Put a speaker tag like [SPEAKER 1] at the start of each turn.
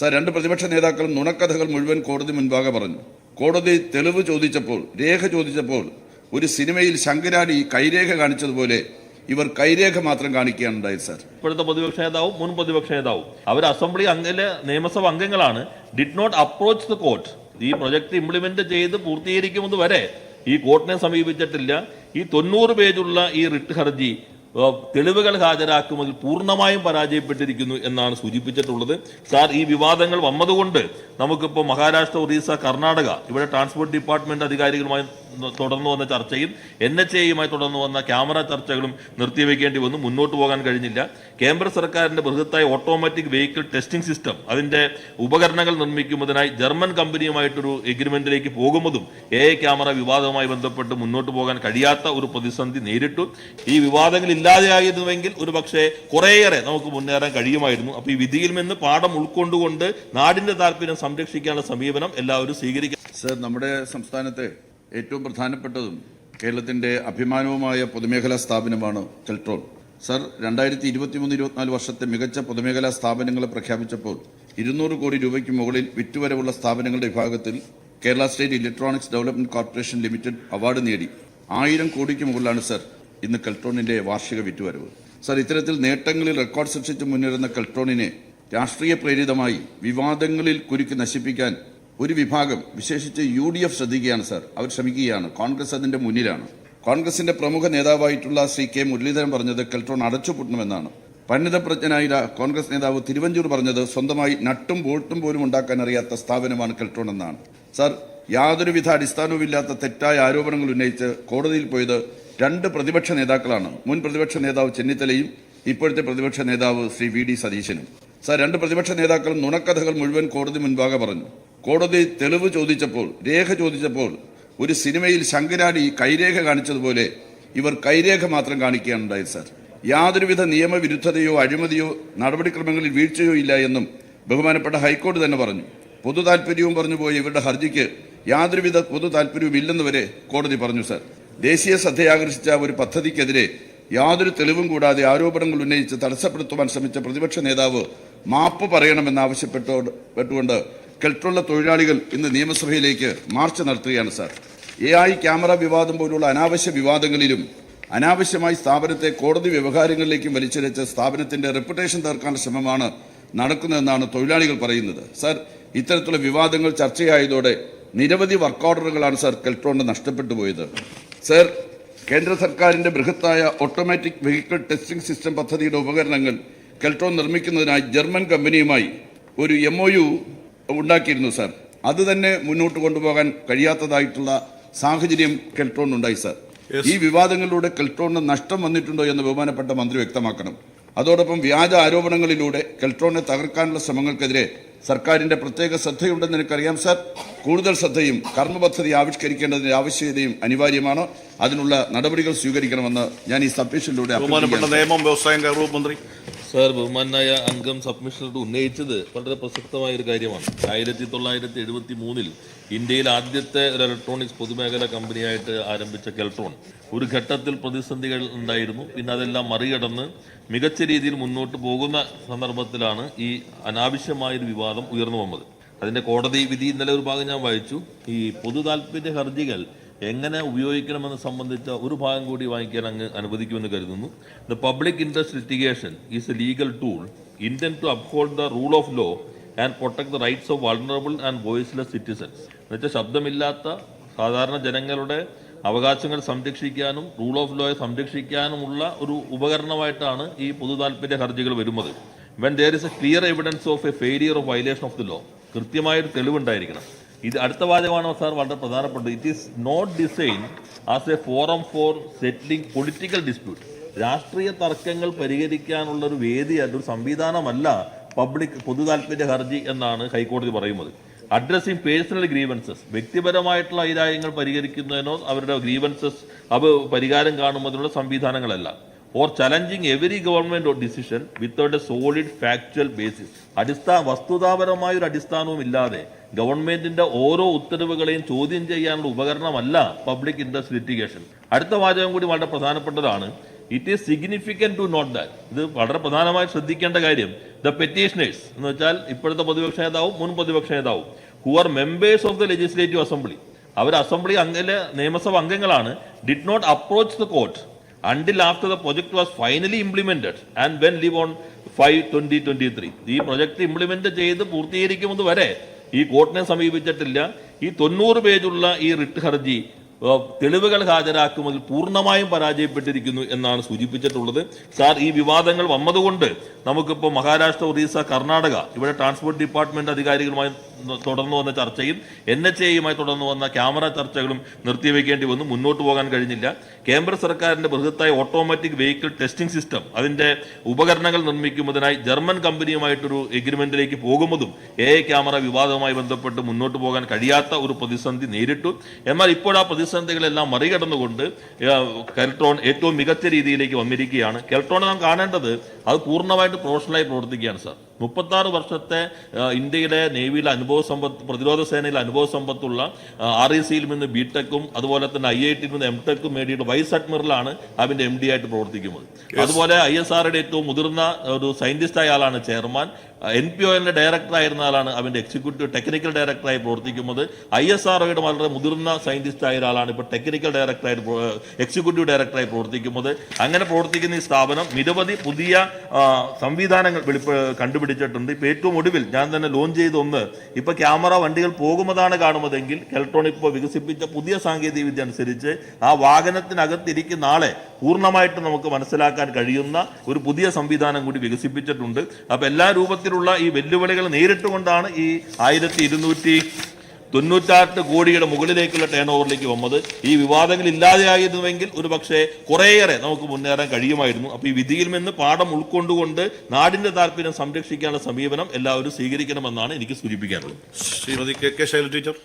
[SPEAKER 1] Sir രണ്ട് പ്രതിപക്ഷ നേതാക്കളും നുണക്കഥകൾ മുഴുവൻ കോടതി മുൻപാകെ പറഞ്ഞു. കോടതി തെളിവ് ചോദിച്ചപ്പോൾ രേഖ ചോദിച്ചപ്പോൾ ഒരു സിനിമയിൽ ശങ്കരാടി കൈരേഖ കാണിച്ചതുപോലെ ഇവർ കൈരേഖ മാത്രം കാണിക്കുകയാണ് ഉണ്ടായത് സാർ.
[SPEAKER 2] ഇപ്പോഴത്തെ പ്രതിപക്ഷ നേതാവും മുൻ പ്രതിപക്ഷ നേതാവും. അവർ അസംബ്ലി അംഗലെ നിയമസഭ അംഗങ്ങളാണ്. Did not approach the court ഈ പ്രൊജക്ട് ഇംപ്ലിമെന്റ് ചെയ്ത് പൂർത്തീകരിക്കുന്നത് വരെ ഈ കോർട്ടിനെ സമീപിച്ചിട്ടില്ല. ഈ തൊണ്ണൂറ് പേജുള്ള ഈ റിട്ട് ഹർജി തെളിവുകൾ ഹാജരാക്കുന്നതിൽ പൂർണമായും പരാജയപ്പെട്ടിരിക്കുന്നു എന്നാണ് സൂചിപ്പിച്ചിട്ടുള്ളത്. സാർ ഈ വിവാദങ്ങൾ വന്നതുകൊണ്ട് നമുക്കിപ്പോൾ മഹാരാഷ്ട്ര ഒറീസ കർണാടക ഇവിടെ ട്രാൻസ്പോർട്ട് ഡിപ്പാർട്ട്മെന്റ് അധികാരികളുമായി തുടർന്നു വന്ന ചർച്ചയും എൻ എച്ച് എയുമായി തുടർന്നു വന്ന ക്യാമറ ചർച്ചകളും നിർത്തിവെക്കേണ്ടി വന്നു. മുന്നോട്ട് പോകാൻ കഴിഞ്ഞില്ല. കേന്ദ്ര സർക്കാരിന്റെ ബൃഹത്തായ ഓട്ടോമാറ്റിക് വെഹിക്കിൾ ടെസ്റ്റിംഗ് സിസ്റ്റം അതിന്റെ ഉപകരണങ്ങൾ നിർമ്മിക്കുന്നതിനായി ജർമ്മൻ കമ്പനിയുമായിട്ടൊരു എഗ്രിമെന്റിലേക്ക് പോകുന്നതും എ ക്യാമറ വിവാദവുമായി ബന്ധപ്പെട്ട് മുന്നോട്ട് പോകാൻ കഴിയാത്ത ഒരു പ്രതിസന്ധി നേരിട്ടു. ഈ വിവാദങ്ങൾ ഇല്ലാതെയായിരുന്നുവെങ്കിൽ ഒരു പക്ഷേ കുറേയേറെ നമുക്ക് മുന്നേറാൻ കഴിയുമായിരുന്നു. അപ്പോൾ ഈ വിധിയിൽ നിന്ന് പാഠം ഉൾക്കൊണ്ടുകൊണ്ട് നാടിന്റെ താല്പര്യം സംരക്ഷിക്കാനുള്ള സമീപനം എല്ലാവരും സ്വീകരിക്കും
[SPEAKER 1] സർ നമ്മുടെ സംസ്ഥാനത്തെ ഏറ്റവും പ്രധാനപ്പെട്ടതും കേരളത്തിന്റെ അഭിമാനവുമായ പൊതുമേഖലാ സ്ഥാപനമാണ് കെൽട്രോൺ. സർ രണ്ടായിരത്തി ഇരുപത്തി മൂന്ന് ഇരുപത്തിനാല് വർഷത്തെ മികച്ച പൊതുമേഖലാ സ്ഥാപനങ്ങളെ പ്രഖ്യാപിച്ചപ്പോൾ ഇരുന്നൂറ് കോടി രൂപയ്ക്ക് മുകളിൽ വിറ്റുവരവുള്ള സ്ഥാപനങ്ങളുടെ വിഭാഗത്തിൽ Kerala state electronics development corporation limited award നേടി. ആയിരം കോടിക്ക് മുകളിലാണ് സർ ഇന്ന് കൽട്രോണിന്റെ വാർഷിക വിറ്റുവരവ്. സർ ഇത്തരത്തിൽ നേട്ടങ്ങളിൽ റെക്കോർഡ് സൃഷ്ടിച്ച് മുന്നേറുന്ന കൽട്രോണിനെ രാഷ്ട്രീയ പ്രേരിതമായി വിവാദങ്ങളിൽ കുരുക്കി നശിപ്പിക്കാൻ ഒരു വിഭാഗം വിശേഷിച്ച് യു ഡി എഫ് ശ്രദ്ധിക്കുകയാണ് സർ. അവർ ശ്രമിക്കുകയാണ്. കോൺഗ്രസ് അതിന്റെ മുന്നിലാണ്. കോൺഗ്രസിന്റെ പ്രമുഖ നേതാവായിട്ടുള്ള ശ്രീ കെ മുരളീധരൻ പറഞ്ഞത് കെൽട്രോൺ അടച്ചുപൂട്ടണമെന്നാണ്. പണ്ഡിതപ്രജ്ഞനായ കോൺഗ്രസ് നേതാവ് തിരുവഞ്ചൂർ പറഞ്ഞത് സ്വന്തമായി നട്ടും ബോൾട്ടും പോലും ഉണ്ടാക്കാൻ അറിയാത്ത സ്ഥാപനമാണ് കെൽട്രോൺ എന്നാണ്. സർ യാതൊരുവിധ അടിസ്ഥാനവുമില്ലാത്ത തെറ്റായ ആരോപണങ്ങൾ ഉന്നയിച്ച് കോടതിയിൽ പോയത് രണ്ട് പ്രതിപക്ഷ നേതാക്കളാണ്. മുൻ പ്രതിപക്ഷ നേതാവ് ചെന്നിത്തലയും ഇപ്പോഴത്തെ പ്രതിപക്ഷ നേതാവ് ശ്രീ വി ഡി സതീശനും. സർ രണ്ട് പ്രതിപക്ഷ നേതാക്കളും നുണക്കഥകൾ മുഴുവൻ കോടതി മുൻപാകെ പറഞ്ഞു. കോടതി തെളിവ് ചോദിച്ചപ്പോൾ രേഖ ചോദിച്ചപ്പോൾ ഒരു സിനിമയിൽ ശങ്കരാടി കൈരേഖ കാണിച്ചതുപോലെ ഇവർ കൈരേഖ മാത്രം കാണിക്കുകയാണ് ഉണ്ടായത് സാർ. യാതൊരുവിധ നിയമവിരുദ്ധതയോ അഴിമതിയോ നടപടിക്രമങ്ങളിൽ വീഴ്ചയോ ഇല്ല എന്നും ബഹുമാനപ്പെട്ട ഹൈക്കോടതി തന്നെ പറഞ്ഞു. പൊതു താല്പര്യവും പറഞ്ഞു പോയ ഇവരുടെ ഹർജിക്ക് യാതൊരുവിധ പൊതു താല്പര്യവും ഇല്ലെന്ന് വരെ കോടതി പറഞ്ഞു സാർ. ദേശീയ ശ്രദ്ധയാകർഷിച്ച ഒരു പദ്ധതിക്കെതിരെ യാതൊരു തെളിവും കൂടാതെ ആരോപണങ്ങൾ ഉന്നയിച്ച് തടസ്സപ്പെടുത്തുവാൻ ശ്രമിച്ച പ്രതിപക്ഷ നേതാവ് മാപ്പ് പറയണമെന്നാവശ്യപ്പെട്ടുകൊണ്ട് കെട്ടുള്ള തൊഴിലാളികൾ ഇന്ന് നിയമസഭയിലേക്ക് മാർച്ച് നടത്തുകയാണ് സാർ. എ ഐ ക്യാമറ വിവാദം പോലുള്ള അനാവശ്യ വിവാദങ്ങളിലും അനാവശ്യമായി സ്ഥാപനത്തെ കോടതി വ്യവഹാരങ്ങളിലേക്കും വലിച്ചിഴച്ച് സ്ഥാപനത്തിന്റെ റെപ്യൂട്ടേഷൻ തീർക്കാനുള്ള ശ്രമമാണ് നടക്കുന്നതെന്നാണ് തൊഴിലാളികൾ പറയുന്നത്. സാർ ഇത്തരത്തിലുള്ള വിവാദങ്ങൾ ചർച്ചയായതോടെ നിരവധി വർക്ക് ഓർഡറുകളാണ് സാർ കെൽട്രോണിന് നഷ്ടപ്പെട്ടു പോയത്. സാർ കേന്ദ്ര സർക്കാരിന്റെ ബൃഹത്തായ ഓട്ടോമാറ്റിക് വെഹിക്കിൾ ടെസ്റ്റിംഗ് സിസ്റ്റം പദ്ധതിയുടെ ഉപകരണങ്ങൾ കെൽട്രോൺ നിർമ്മിക്കുന്നതിനായി ജർമ്മൻ കമ്പനിയുമായി ഒരു എം ഒ യു ഉണ്ടാക്കിയിരുന്നു സാർ. അത് തന്നെ മുന്നോട്ട് കൊണ്ടുപോകാൻ കഴിയാത്തതായിട്ടുള്ള സാഹചര്യം കെൽട്രോൺ ഉണ്ടായി സാർ ഈ വിവാദങ്ങളിലൂടെ കെൽട്രോണിന് നഷ്ടം വന്നിട്ടുണ്ടോ എന്ന് ബഹുമാനപ്പെട്ട മന്ത്രി വ്യക്തമാക്കണം. അതോടൊപ്പം വ്യാജ ആരോപണങ്ങളിലൂടെ കെൽട്രോണിനെ തകർക്കാനുള്ള ശ്രമങ്ങൾക്കെതിരെ സർക്കാരിന്റെ പ്രത്യേക ശ്രദ്ധയുണ്ടെന്ന് എനിക്കറിയാം സാർ. കൂടുതൽ ശ്രദ്ധയും കർമ്മപദ്ധതി ആവിഷ്കരിക്കേണ്ടതിന്റെ ആവിഷ്കരിക്കേണ്ടതിന്റെ ആവശ്യകതയും അനിവാര്യമാണ്. അതിനുള്ള നടപടികൾ സ്വീകരിക്കണമെന്ന് ഞാൻ ഈ സബ്മിഷനിലൂടെ.
[SPEAKER 3] നിയമം വ്യവസായം കയറൂ മന്ത്രി.
[SPEAKER 2] സാർ ബഹുമാനായ അംഗം സബ്മിഷനിൽ ഉന്നയിച്ചത് വളരെ പ്രസക്തമായ ഒരു കാര്യമാണ്. ആയിരത്തി തൊള്ളായിരത്തി എഴുപത്തി മൂന്നിൽ ഇന്ത്യയിൽ ആദ്യത്തെ ഒരു ഇലക്ട്രോണിക്സ് പൊതുമേഖലാ കമ്പനിയായിട്ട് ആരംഭിച്ച കെൽട്രോൺ. ഒരു ഘട്ടത്തിൽ പ്രതിസന്ധികൾ ഉണ്ടായിരുന്നു. പിന്നെ അതെല്ലാം മറികടന്ന് മികച്ച രീതിയിൽ മുന്നോട്ട് പോകുന്ന സന്ദർഭത്തിലാണ് ഈ അനാവശ്യമായൊരു വിവാദം ഉയർന്നു വന്നത്. അതിന്റെ കോടതി വിധി ഇന്നലെ ഒരു ഭാഗം ഞാൻ വായിച്ചു. ഈ പൊതു താല്പര്യ ഹർജികൾ എങ്ങനെ ഉപയോഗിക്കണമെന്ന് സംബന്ധിച്ച ഒരു ഭാഗം കൂടി വാങ്ങിക്കാൻ അങ്ങ് അനുവദിക്കുമെന്ന് കരുതുന്നു. The public interest litigation is a legal tool intended to uphold the rule of law and protect the rights of vulnerable and voiceless citizens എന്നുവെച്ചാൽ ശബ്ദമില്ലാത്ത സാധാരണ ജനങ്ങളുടെ അവകാശങ്ങൾ സംരക്ഷിക്കാനും റൂൾ ഓഫ് ലോയെ സംരക്ഷിക്കാനുമുള്ള ഒരു ഉപകരണമായിട്ടാണ് ഈ പൊതു താല്പര്യ ഹർജികൾ വരുന്നത്. When there is a clear evidence of a failure of violation of the law കൃത്യമായൊരു തെളിവുണ്ടായിരിക്കണം. ഇത് അടുത്ത വാചകമാണ് സാർ? വളരെ പ്രധാനപ്പെട്ടത്. It is not design as a forum for settling political dispute രാഷ്ട്രീയ തർക്കങ്ങൾ പരിഹരിക്കാനുള്ള ഒരു വേദിയായിട്ട് ഒരു സംവിധാനമല്ല പബ്ലിക് പൊതു താല്പര്യ ഹർജി എന്നാണ് ഹൈക്കോടതി പറയുന്നത്. അഡ്രസ്സിംഗ് പേഴ്സണൽ ഗ്രീവൻസസ് വ്യക്തിപരമായിട്ടുള്ള ഐരായങ്ങൾ പരിഹരിക്കുന്നതിനോ അവരുടെ ഗ്രീവൻസസ് അവ പരിഹാരം കാണുന്നതിനുള്ള സംവിധാനങ്ങളല്ല. Or challenging every government decision without a solid factual basis അടിസ്ഥാന വസ്തുതാപരമായ ഒരു അടിസ്ഥാനവും ഇല്ലാതെ ഗവൺമെന്റിന്റെ ഓരോ ഉത്തരവുകളെയും ചോദ്യം ചെയ്യാനുള്ള ഉപകരണമല്ല പബ്ലിക് ഇൻട്രസ്റ്റ് ലിറ്റിഗേഷൻ അടുത്ത വാചകം കൂടി വളരെ പ്രധാനപ്പെട്ടതാണ്. It is significant to note that ഇത് വളരെ പ്രധാനമായി ശ്രദ്ധിക്കേണ്ട കാര്യം ദ പെറ്റീഷനേഴ്സ് എന്ന് വെച്ചാൽ ഇപ്പോഴത്തെ പ്രതിപക്ഷ നേതാവും മുൻ പ്രതിപക്ഷ നേതാവും who are members of the legislative assembly our assembly അംഗലെ നിയമസഭ അംഗങ്ങളാണ് did not approach the court until after the project was finally implemented and when live on five twenty twenty three ഈ പ്രൊജക്ട് ഇംപ്ലിമെന്റ് ചെയ്ത് പൂർത്തീകരിക്കുമെന്ന് വരെ ഈ കോർട്ടിനെ സമീപിച്ചിട്ടില്ല. ഈ തൊണ്ണൂറ് പേജുള്ള ഈ റിട്ട് ഹർജി തെളിവുകൾ ഹാജരാക്കുന്നതിൽ പൂർണമായും പരാജയപ്പെട്ടിരിക്കുന്നു എന്നാണ് സൂചിപ്പിച്ചിട്ടുള്ളത്. സാർ ഈ വിവാദങ്ങൾ വന്നതുകൊണ്ട് നമുക്കിപ്പോൾ മഹാരാഷ്ട്ര ഒറീസ കർണാടക ഇവിടെ ട്രാൻസ്പോർട്ട് ഡിപ്പാർട്ട്മെന്റ് അധികാരികളുമായി തുടർന്ന് വന്ന ചർച്ചയും എൻ എച്ച് എയുമായി തുടർന്നു വന്ന ക്യാമറ ചർച്ചകളും നിർത്തിവെക്കേണ്ടി വന്നു. മുന്നോട്ട് പോകാൻ കഴിഞ്ഞില്ല. കേന്ദ്ര സർക്കാരിന്റെ ബൃഹത്തായ ഓട്ടോമാറ്റിക് വെഹിക്കിൾ ടെസ്റ്റിംഗ് സിസ്റ്റം അതിന്റെ ഉപകരണങ്ങൾ നിർമ്മിക്കുന്നതിനായി ജർമ്മൻ കമ്പനിയുമായിട്ടൊരു എഗ്രിമെന്റിലേക്ക് പോകുന്നതും എ ഐ ക്യാമറ വിവാദവുമായി ബന്ധപ്പെട്ട് മുന്നോട്ട് പോകാൻ കഴിയാത്ത ഒരു പ്രതിസന്ധി നേരിട്ടു. എന്നാൽ ഇപ്പോൾ ആ പ്രതിസന്ധികളെല്ലാം മറികടന്നുകൊണ്ട് കെൽട്രോൺ ഏറ്റവും മികച്ച രീതിയിലേക്ക് വന്നിരിക്കുകയാണ്. കെൽട്രോൺ നാം കാണേണ്ടത് അത് പൂർണമായിട്ട് പ്രൊഫഷണലായി പ്രവർത്തിക്കുകയാണ് സാർ. മുപ്പത്തി ആറ് വർഷത്തെ ഇന്ത്യയിലെ നേവിയിലെ അനുഭവ സമ്പത്ത് പ്രതിരോധ സേനയിലെ അനുഭവ സമ്പത്തുള്ള ആർ ഇ സിയിൽ നിന്ന് ബി ടെക്കും അതുപോലെ തന്നെ ഐ ഐ ടിയിൽ നിന്ന് എം ടെക്കും നേടിയിട്ട് വൈസ് അഡ്മിറലാണ് അതിന്റെ എം ഡി ആയിട്ട് പ്രവർത്തിക്കുന്നത്. അതുപോലെ ഐ എസ് ആറുടെ ഏറ്റവും മുതിർന്ന ഒരു സയന്റിസ്റ്റായ ആളാണ് ചെയർമാൻ എൻ പി ഒന്റെ ഡയറക്ടർ ആയിരുന്ന ആളാണ് അവന്റെ എക്സിക്യൂട്ടീവ് ടെക്നിക്കൽ ഡയറക്ടറായി പ്രവർത്തിക്കുന്നത്. ഐ എസ് ആർ ഒയുടെ വളരെ മുതിർന്ന സയന്റിസ്റ്റ് ആയ ഒരാളാണ് ഇപ്പോൾ ടെക്നിക്കൽ ഡയറക്ടറായിട്ട് പ്രോ- എക്സിക്യൂട്ടീവ് ഡയറക്ടറായി പ്രവർത്തിക്കുന്നത്. അങ്ങനെ പ്രവർത്തിക്കുന്ന ഈ സ്ഥാപനം നിരവധി പുതിയ സംവിധാനങ്ങൾ വെളിപ്പ കണ്ടുപിടിച്ചിട്ടുണ്ട്. ഇപ്പോൾ ഏറ്റവും ഒടുവിൽ ഞാൻ തന്നെ ലോഞ്ച് ചെയ്ത ഒന്ന് ഇപ്പോൾ ക്യാമറ വണ്ടികൾ പോകുന്നതാണ് കാണുന്നതെങ്കിൽ ഇലക്ട്രോണിക് ഇപ്പോൾ വികസിപ്പിച്ച പുതിയ സാങ്കേതിക വിദ്യ അനുസരിച്ച് ആ വാഹനത്തിനകത്തിരിക്കുന്ന ആളെ പൂർണമായിട്ട് നമുക്ക് മനസ്സിലാക്കാൻ കഴിയുന്ന ഒരു പുതിയ സംവിധാനം കൂടി വികസിപ്പിച്ചിട്ടുണ്ട്. അപ്പോൾ എല്ലാ രൂപത്തിലുള്ള ഈ വെല്ലുവിളികൾ നേരിട്ടുകൊണ്ടാണ് ഈ ആയിരത്തി ഇരുന്നൂറ്റി തൊണ്ണൂറ്റാറ് കോടിയുടെ മുകളിലേക്കുള്ള ടേൺ ഓവറിലേക്ക് വന്നത്. ഈ വിവാദങ്ങൾ ഇല്ലാതെയായിരുന്നുവെങ്കിൽ ഒരു പക്ഷേ കുറേയേറെ നമുക്ക് മുന്നേറാൻ കഴിയുമായിരുന്നു. അപ്പോൾ ഈ വിധിയിൽ നിന്ന് പാഠം ഉൾക്കൊണ്ടുകൊണ്ട് നാടിന്റെ താല്പര്യം സംരക്ഷിക്കാനുള്ള സമീപനം എല്ലാവരും സ്വീകരിക്കണമെന്നാണ് എനിക്ക് സൂചിപ്പിക്കാനുള്ളത്.
[SPEAKER 3] Shrimati K K Shaila teacher.